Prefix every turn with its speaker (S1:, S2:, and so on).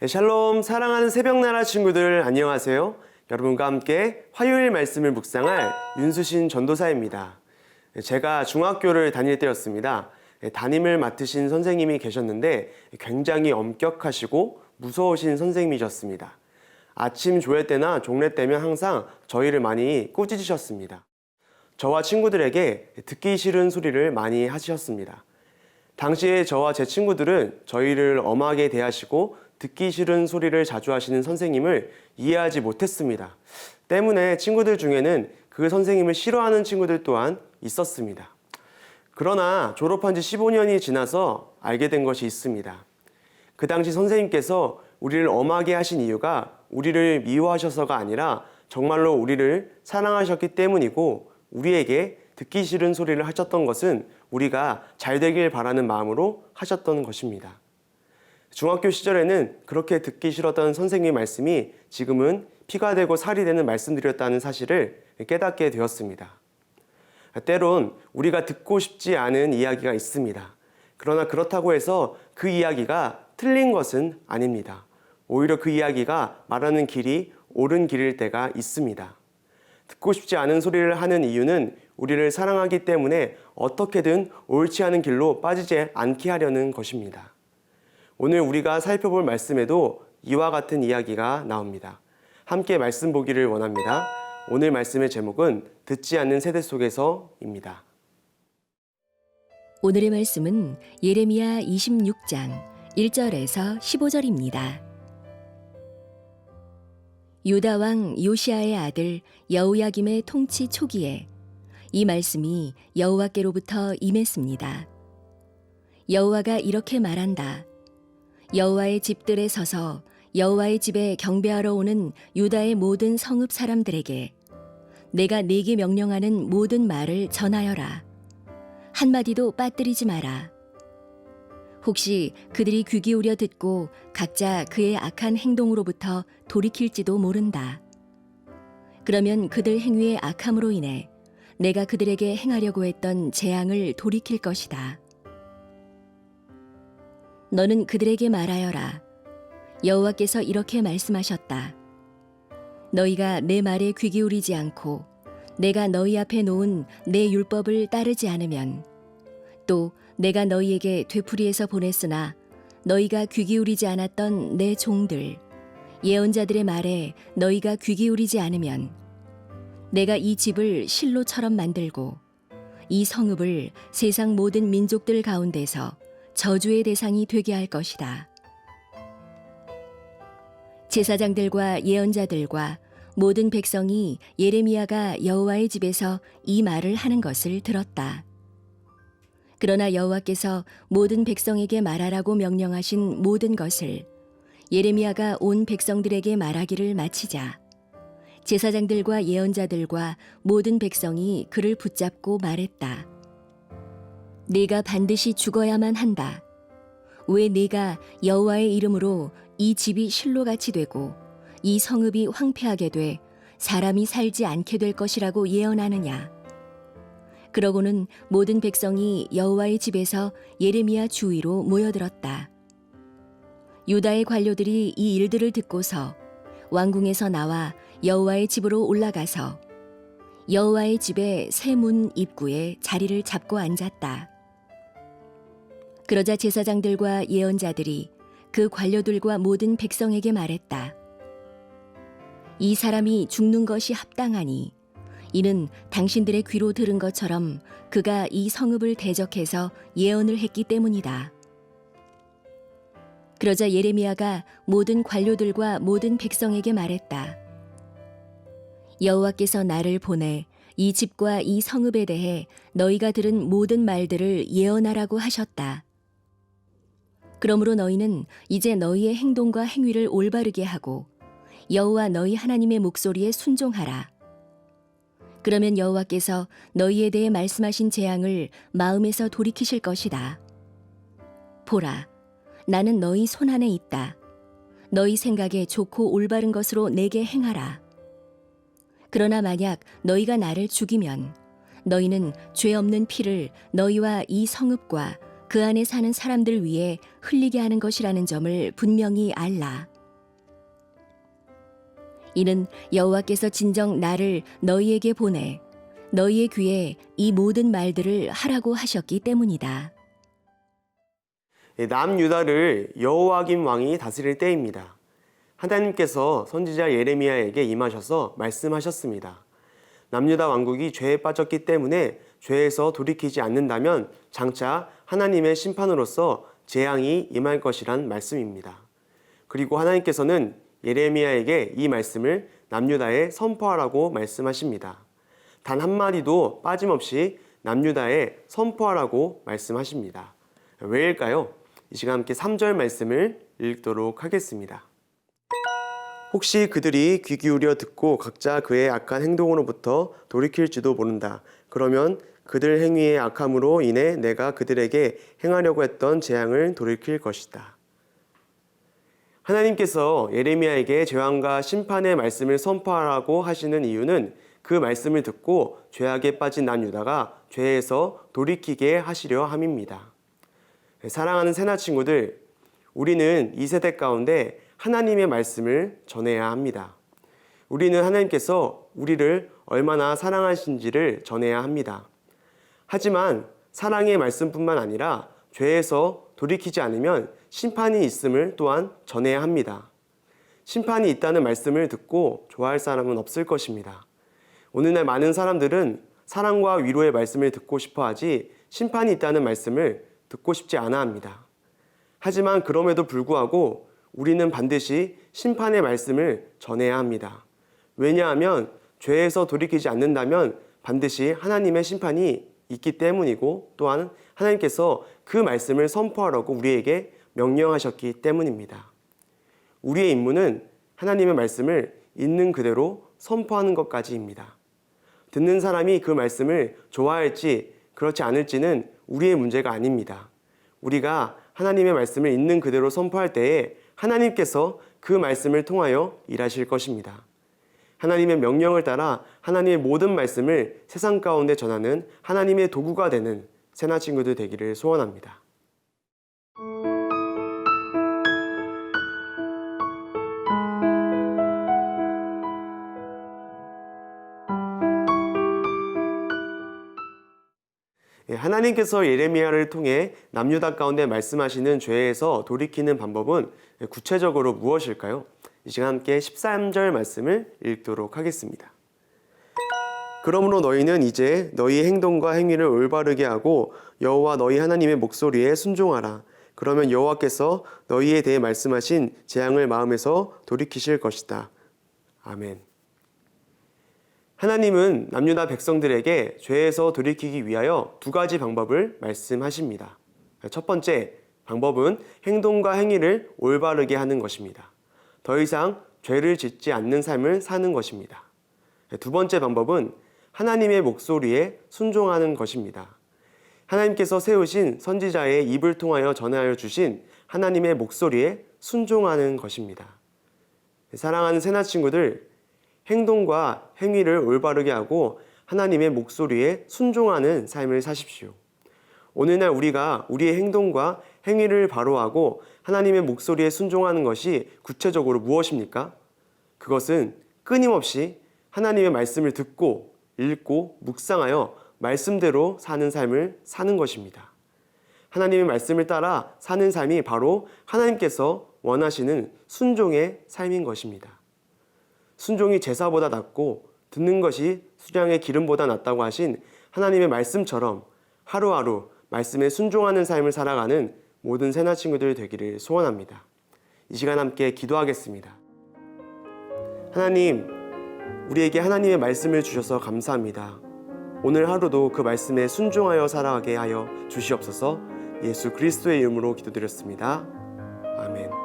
S1: 네, 샬롬 사랑하는 새벽나라 친구들 안녕하세요. 여러분과 함께 화요일 말씀을 묵상할 윤수신 전도사입니다. 네, 제가 중학교를 다닐 때였습니다. 네, 담임을 맡으신 선생님이 계셨는데 굉장히 엄격하시고 무서우신 선생님이셨습니다. 아침 조회 때나 종례 때면 항상 저희를 많이 꾸짖으셨습니다. 저와 친구들에게 듣기 싫은 소리를 많이 하셨습니다. 당시에 저와 제 친구들은 저희를 엄하게 대하시고 듣기 싫은 소리를 자주 하시는 선생님을 이해하지 못했습니다. 때문에 친구들 중에는 그 선생님을 싫어하는 친구들 또한 있었습니다. 그러나 졸업한 지 15년이 지나서 알게 된 것이 있습니다. 그 당시 선생님께서 우리를 엄하게 하신 이유가 우리를 미워하셔서가 아니라 정말로 우리를 사랑하셨기 때문이고 우리에게 듣기 싫은 소리를 하셨던 것은 우리가 잘 되길 바라는 마음으로 하셨던 것입니다. 중학교 시절에는 그렇게 듣기 싫었던 선생님 말씀이 지금은 피가 되고 살이 되는 말씀드렸다는 사실을 깨닫게 되었습니다. 때론 우리가 듣고 싶지 않은 이야기가 있습니다. 그러나 그렇다고 해서 그 이야기가 틀린 것은 아닙니다. 오히려 그 이야기가 말하는 길이 옳은 길일 때가 있습니다. 듣고 싶지 않은 소리를 하는 이유는 우리를 사랑하기 때문에 어떻게든 옳지 않은 길로 빠지지 않게 하려는 것입니다. 오늘 우리가 살펴볼 말씀에도 이와 같은 이야기가 나옵니다. 함께 말씀 보기를 원합니다. 오늘 말씀의 제목은 듣지 않는 세대 속에서입니다.
S2: 오늘의 말씀은 예레미야 26장 1절에서 15절입니다. 유다 왕 요시아의 아들 여우야김의 통치 초기에 이 말씀이 여호와께로부터 임했습니다. 여호와가 이렇게 말한다. 여호와의 집들에 서서 여호와의 집에 경배하러 오는 유다의 모든 성읍 사람들에게 내가 네게 명령하는 모든 말을 전하여라. 한마디도 빠뜨리지 마라. 혹시 그들이 귀 기울여 듣고 각자 그의 악한 행동으로부터 돌이킬지도 모른다. 그러면 그들 행위의 악함으로 인해 내가 그들에게 행하려고 했던 재앙을 돌이킬 것이다. 너는 그들에게 말하여라. 여호와께서 이렇게 말씀하셨다. 너희가 내 말에 귀 기울이지 않고 내가 너희 앞에 놓은 내 율법을 따르지 않으면 또 내가 너희에게 되풀이해서 보냈으나 너희가 귀 기울이지 않았던 내 종들 예언자들의 말에 너희가 귀 기울이지 않으면 내가 이 집을 실로처럼 만들고 이 성읍을 세상 모든 민족들 가운데서 저주의 대상이 되게 할 것이다. 제사장들과 예언자들과 모든 백성이 예레미야가 여호와의 집에서 이 말을 하는 것을 들었다. 그러나 여호와께서 모든 백성에게 말하라고 명령하신 모든 것을 예레미야가 온 백성들에게 말하기를 마치자 제사장들과 예언자들과 모든 백성이 그를 붙잡고 말했다. 네가 반드시 죽어야만 한다. 왜 네가 여호와의 이름으로 이 집이 실로같이 되고 이 성읍이 황폐하게 돼 사람이 살지 않게 될 것이라고 예언하느냐? 그러고는 모든 백성이 여호와의 집에서 예레미야 주위로 모여들었다. 유다의 관료들이 이 일들을 듣고서 왕궁에서 나와 여호와의 집으로 올라가서 여호와의 집의 새 문 입구에 자리를 잡고 앉았다. 그러자 제사장들과 예언자들이 그 관료들과 모든 백성에게 말했다. 이 사람이 죽는 것이 합당하니 이는 당신들의 귀로 들은 것처럼 그가 이 성읍을 대적해서 예언을 했기 때문이다. 그러자 예레미야가 모든 관료들과 모든 백성에게 말했다. 여호와께서 나를 보내 이 집과 이 성읍에 대해 너희가 들은 모든 말들을 예언하라고 하셨다. 그러므로 너희는 이제 너희의 행동과 행위를 올바르게 하고 여호와 너희 하나님의 목소리에 순종하라. 그러면 여호와께서 너희에 대해 말씀하신 재앙을 마음에서 돌이키실 것이다. 보라, 나는 너희 손 안에 있다. 너희 생각에 좋고 올바른 것으로 내게 행하라. 그러나 만약 너희가 나를 죽이면 너희는 죄 없는 피를 너희와 이 성읍과 그 안에 사는 사람들 위에 흘리게 하는 것이라는 점을 분명히 알라. 이는 여호와께서 진정 나를 너희에게 보내 너희의 귀에 이 모든 말들을 하라고 하셨기 때문이다.
S1: 예, 남유다를 여호와김 왕이 다스릴 때입니다. 하나님께서 선지자 예레미야에게 임하셔서 말씀하셨습니다. 남유다 왕국이 죄에 빠졌기 때문에 죄에서 돌이키지 않는다면 장차 하나님의 심판으로서 재앙이 임할 것이란 말씀입니다. 그리고 하나님께서는 예레미야에게 이 말씀을 남유다에 선포하라고 말씀하십니다. 단 한마디도 빠짐없이 남유다에 선포하라고 말씀하십니다. 왜일까요? 이 시간 함께 3절 말씀을 읽도록 하겠습니다. 혹시 그들이 귀 기울여 듣고 각자 그의 악한 행동으로부터 돌이킬지도 모른다. 그러면 그들 행위의 악함으로 인해 내가 그들에게 행하려고 했던 재앙을 돌이킬 것이다. 하나님께서 예레미야에게 재앙과 심판의 말씀을 선포하라고 하시는 이유는 그 말씀을 듣고 죄악에 빠진 남유다가 죄에서 돌이키게 하시려 함입니다. 사랑하는 새나 친구들, 우리는 이 세대 가운데 하나님의 말씀을 전해야 합니다. 우리는 하나님께서 우리를 얼마나 사랑하신지를 전해야 합니다. 하지만 사랑의 말씀뿐만 아니라 죄에서 돌이키지 않으면 심판이 있음을 또한 전해야 합니다. 심판이 있다는 말씀을 듣고 좋아할 사람은 없을 것입니다. 오늘날 많은 사람들은 사랑과 위로의 말씀을 듣고 싶어 하지 심판이 있다는 말씀을 듣고 싶지 않아 합니다. 하지만 그럼에도 불구하고 우리는 반드시 심판의 말씀을 전해야 합니다. 왜냐하면 죄에서 돌이키지 않는다면 반드시 하나님의 심판이 있기 때문이고 또한 하나님께서 그 말씀을 선포하라고 우리에게 명령하셨기 때문입니다. 우리의 임무는 하나님의 말씀을 있는 그대로 선포하는 것까지입니다. 듣는 사람이 그 말씀을 좋아할지 그렇지 않을지는 우리의 문제가 아닙니다. 우리가 하나님의 말씀을 있는 그대로 선포할 때에 하나님께서 그 말씀을 통하여 일하실 것입니다. 하나님의 명령을 따라 하나님의 모든 말씀을 세상 가운데 전하는 하나님의 도구가 되는 새나 친구들 되기를 소원합니다. 예, 하나님께서 예레미야를 통해 남유다 가운데 말씀하시는 죄에서 돌이키는 방법은 구체적으로 무엇일까요? 이 시간 함께 13절 말씀을 읽도록 하겠습니다. 그러므로 너희는 이제 너희 행동과 행위를 올바르게 하고 여호와 너희 하나님의 목소리에 순종하라. 그러면 여호와께서 너희에 대해 말씀하신 재앙을 마음에서 돌이키실 것이다. 아멘. 하나님은 남유다 백성들에게 죄에서 돌이키기 위하여 두 가지 방법을 말씀하십니다. 첫 번째 방법은 행동과 행위를 올바르게 하는 것입니다. 더 이상 죄를 짓지 않는 삶을 사는 것입니다. 두 번째 방법은 하나님의 목소리에 순종하는 것입니다. 하나님께서 세우신 선지자의 입을 통하여 전하여 주신 하나님의 목소리에 순종하는 것입니다. 사랑하는 새나 친구들, 행동과 행위를 올바르게 하고 하나님의 목소리에 순종하는 삶을 사십시오. 오늘날 우리가 우리의 행동과 행위를 바로하고 하나님의 목소리에 순종하는 것이 구체적으로 무엇입니까? 그것은 끊임없이 하나님의 말씀을 듣고 읽고 묵상하여 말씀대로 사는 삶을 사는 것입니다. 하나님의 말씀을 따라 사는 삶이 바로 하나님께서 원하시는 순종의 삶인 것입니다. 순종이 제사보다 낫고 듣는 것이 수량의 기름보다 낫다고 하신 하나님의 말씀처럼 하루하루 말씀에 순종하는 삶을 살아가는 모든 새나 친구들 되기를 소원합니다. 이 시간 함께 기도하겠습니다. 하나님, 우리에게 하나님의 말씀을 주셔서 감사합니다. 오늘 하루도 그 말씀에 순종하여 살아가게 하여 주시옵소서 예수 그리스도의 이름으로 기도드렸습니다. 아멘.